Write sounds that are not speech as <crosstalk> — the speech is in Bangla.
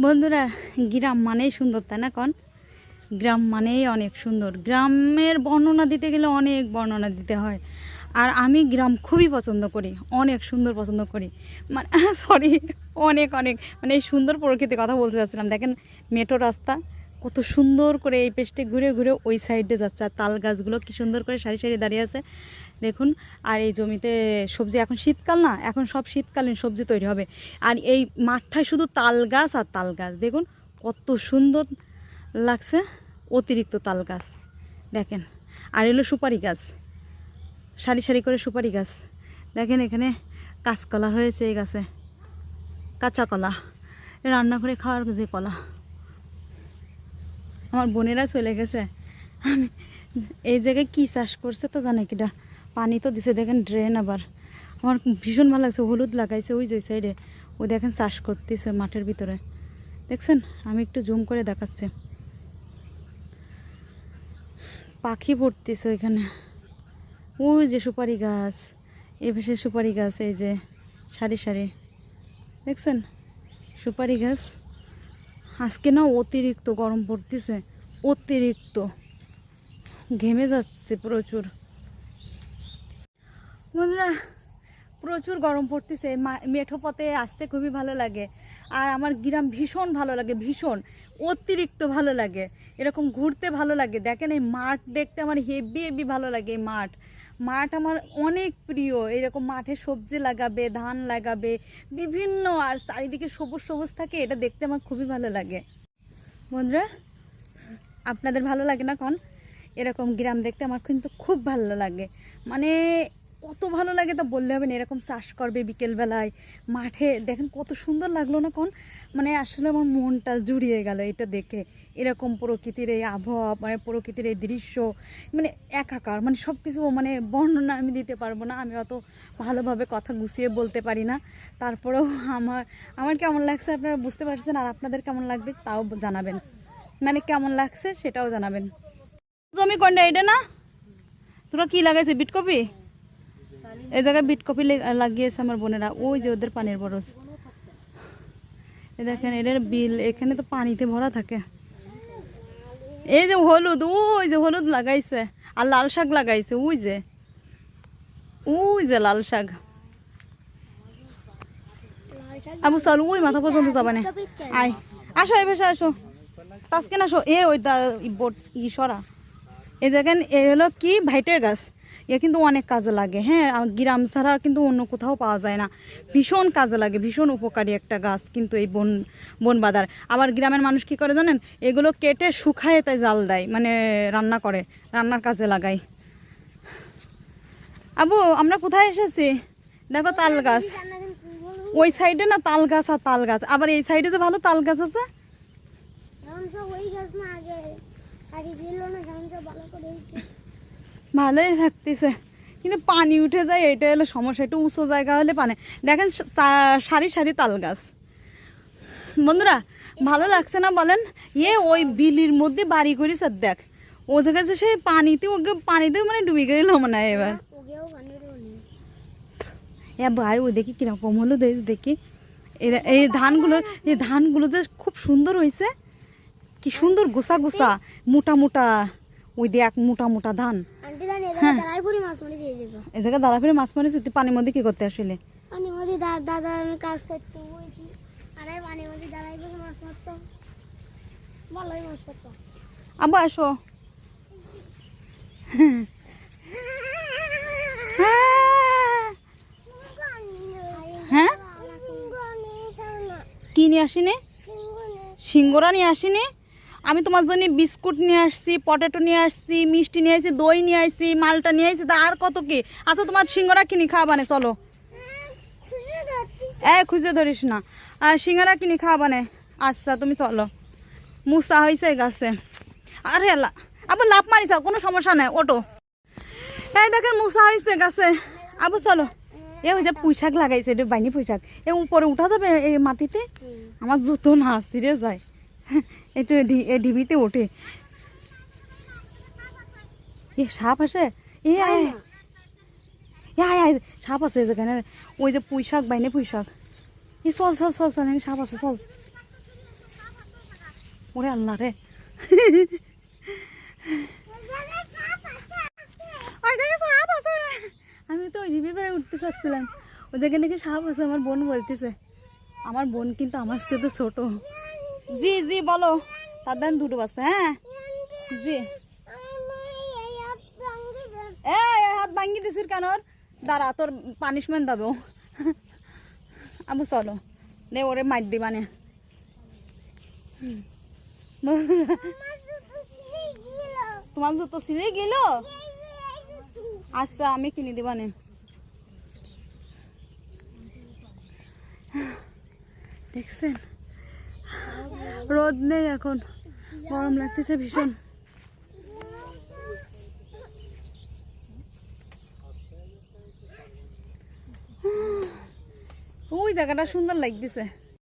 বন্ধুরা, গ্রাম মানেই সুন্দর, তাই না কন? গ্রাম মানেই অনেক সুন্দর। গ্রামের বর্ণনা দিতে গেলে অনেক বর্ণনা দিতে হয়। আর আমি গ্রাম খুবই পছন্দ করি, অনেক সুন্দর পছন্দ করি। মানে <laughs> সরি অনেক অনেক মানে সুন্দর প্রকৃতির কথা বলতে চাচ্ছিলাম দেখেন মেট্রো রাস্তা কত সুন্দর করে এই পেস্টে ঘুরে ঘুরে ওই সাইডে যাচ্ছে। আর তাল গাছগুলো কি সুন্দর করে সারি সারি দাঁড়িয়ে আছে। দেখুন, আর এই জমিতে সবজি, এখন শীতকাল না, এখন সব শীতকালীন সবজি তৈরি হবে। আর এই মাঠটায় শুধু তাল গাছ আর তাল গাছ। দেখুন, কত সুন্দর লাগছে, অতিরিক্ত তাল গাছ। দেখেন, আর এলো সুপারি গাছ। সারি সারি করে সুপারি গাছ। দেখেন, এখানে কাঁচকলা হয়েছে এই গাছে। কাঁচা কলা। রান্না করে খাওয়ার যে কলা। আমার বোনেরা চলে গেছে। আমি এই জায়গায় কী চাষ করছে তো জানে কিটা পানি তো দিছে, দেখেন ড্রেন আবার। আমার ভীষণ ভালো লাগছে, হলুদ লাগাইছে ওই যে সাইডে ও দেখেন চাষ করতেছে মাঠের ভিতরে। দেখছেন? আমি একটু জুম করে দেখাচ্ছি। পাখি পড়তেছে ওইখানে। ওই যে সুপারি গাছ, এ পাশে সুপারি গাছ, এই যে সারি সারি। দেখছেন? সুপারি গাছ। আজকে না অতিরিক্ত গরম পড়তেছে। অতিরিক্ত। ঘেমে যাচ্ছে প্রচুর। বন্ধুরা, প্রচুর গরম পড়তেছে। মেঠো পথে আসতে খুবই ভালো লাগে। আর আমার গ্রাম ভীষণ ভালো লাগে, ভীষণ। অতিরিক্ত ভালো লাগে। এরকম ঘুরতে ভালো লাগে। দেখেন এই মাঠ দেখতে আমার হেভি হেভি ভালো লাগে মাঠ। মাঠ আমার অনেক প্রিয়। এরকম মাঠে সবজি লাগাবে, ধান লাগাবে, বিভিন্ন আর চারিদিকে সবুজ সবুজ থাকে, এটা দেখতে আমার খুবই ভালো লাগে। বন্ধুরা আপনাদের ভালো লাগে না কন? এরকম গ্রাম দেখতে আমার কিন্তু খুব ভালো লাগে। মানে কত ভালো লাগে তা বললে হবে না, এরকম চাষ করবে বিকেলবেলায়, মাঠে, দেখেন কত সুন্দর লাগল না কোন? মানে আসলে আমার মনটা জুড়িয়ে গেল এটা দেখে। এরকম প্রকৃতির এই আবহাওয়া মানে প্রকৃতির এই দৃশ্য মানে একাকার মানে সব কিছু মানে বর্ণনা আমি দিতে পারব না, আমি অত ভালোভাবে কথা গুছিয়ে বলতে পারি না। তারপরেও আমার আমার কেমন লাগছে আপনারা বুঝতে পারছেন, আর আপনাদের কেমন লাগবে তাও জানাবেন। মানে কেমন লাগছে সেটাও জানাবেন। জমি কোনটা, এটা না? তোরা কি লাগাইছে, বিটকপি? এই জায়গায় বিটকপি লাগিয়েছে আমার বোনেরা। ওই যে ওদের পানির বরস দেখেন, এদের বিল, এখানে তো পানিতে ভরা থাকে। এই যে হলুদ, ওই যে হলুদ লাগাইছে। আর লাল শাক লাগাইছে, ওই যে। ওই যে লাল শাক। আবু চল ওই মাথা পর্যন্ত যাবা না। আয়। আসো এই ভেসে আসো। তাসকে আসো এ ওই ই সরা। এ দেখেন, এ হলো কি? ভাইটের গাছ। এ কিন্তু অনেক কাজে লাগে হ্যাঁ? গ্রাম ছাড়া কিন্তু অন্য কোথাও পাওয়া যায় না। ভীষণ কাজে লাগে, ভীষণ উপকারী একটা গাছ কিন্তু এই বন বন বাদার আবার গ্রামের মানুষ কি করে জানেন? এগুলো কেটে শুকায় তাই জাল দেয় মানে রান্না করে, রান্নার কাজে লাগায়। আবু, আমরা কোথায় এসেছি? দেখো তাল গাছ। ওই সাইডে না তাল গাছ আর তাল গাছ। আবার এই সাইডে যে ভালো তাল গাছ আছে? ভালোই থাকতেছে। কিন্তু পানি উঠে যায় এটা হলো সমস্যা। একটু উঁচু জায়গা হলে পানি। দেখেন সারি সারি তাল গাছ বন্ধুরা ভালো লাগছে না বলেন? এ ওই বিলির মধ্যে বাড়ি করি স্যার দেখ। ও জায়গায় সেই পানিতে ওকে পানিতে মানে ডুবে গেল মনে হয় এবার। এ ভাই ও দেখি কীরকম হলো দেখ দেখি। এরা- এই ধানগুলো এই ধানগুলো যে খুব সুন্দর হয়েছে। কি সুন্দর গোসা গোসা মোটা মোটা ওই দেখ মোটা মোটা ধান। হ্যাঁ। দাঁড়াই মাছ মারি দিয়ে যেত এই জায়গায় দাঁড়া ফিরে মাছ মারিস তুই পানির মধ্যে কি করতে আসলে? পানি মধ্যে দাদা আমি কাজ করতে আরে পানি মধ্যে দাঁড়াই পড়ে মাছ মারতাম ভালোই মাছ করতাম আব্বু আসো। হ্যাঁ? কি নিয়ে আসিনি? সিঙ্গোরা নিয়ে আসিনি? আমি তোমার জন্য বিস্কুট নিয়ে আসছি পটেটো নিয়ে আসছি মিষ্টি নিয়ে আসছি দই নিয়ে আসছি মালটা নিয়ে আসছি তা আর কত কি? আচ্ছা তোমার সিঙ্গোরা কিনি খাওয়াবানে চলো। এ খুঁজে ধরিস না। আর সিঙ্গারা কিনি খাওয়াবানে আচ্ছা তুমি চলো। মুসা হয়েছে গাছে। আরে আল্লাহ আবার লাভ মারিস কোনো সমস্যা নাই ওটো এই দেখেন মুসা হয়েছে গাছে। আবু চলো। এ ওই যে পুঁইশাক লাগাইছে এটা বাইনি পুঁইশাক। এ উপরে উঠা যাবে এই মাটিতে? আমার জুতো না ছিঁড়ে যায়। একটু এ, ডিবিতে ওঠে। এ, সাপ আসে? এ সাপ আছে যেখানে ওই যে পুঁইশাক বাইনে পুঁইশাক এ, চল চল চল চল সাপ আছে চল। ওরে আল্লাহ রে। আমি তো ওই রিভিভারে উঠতে চাচ্ছিলাম। ওই জায়গায় নাকি সাপ আছে আমার বোন বলতেছে। আমার বোন কিন্তু আমার সাথে ছোট। জি জি বলো। দান দুটো বাচ্চা হ্যাঁ? জি। এ এ, হাত ভাঙ্গি দিছিস কেন? দাঁড়া তোর পানিশমেন্ট দেবো। আবু চলো। নে ওরে মার দি মানে তোমার জুতো ছিঁড়ে গেল? আচ্ছা আমি কিনে দিবা নে। দেখছেন? রোদ নেই এখন। গরম লাগতেছে ভীষণ। ওই জায়গাটা সুন্দর লাগতেছে।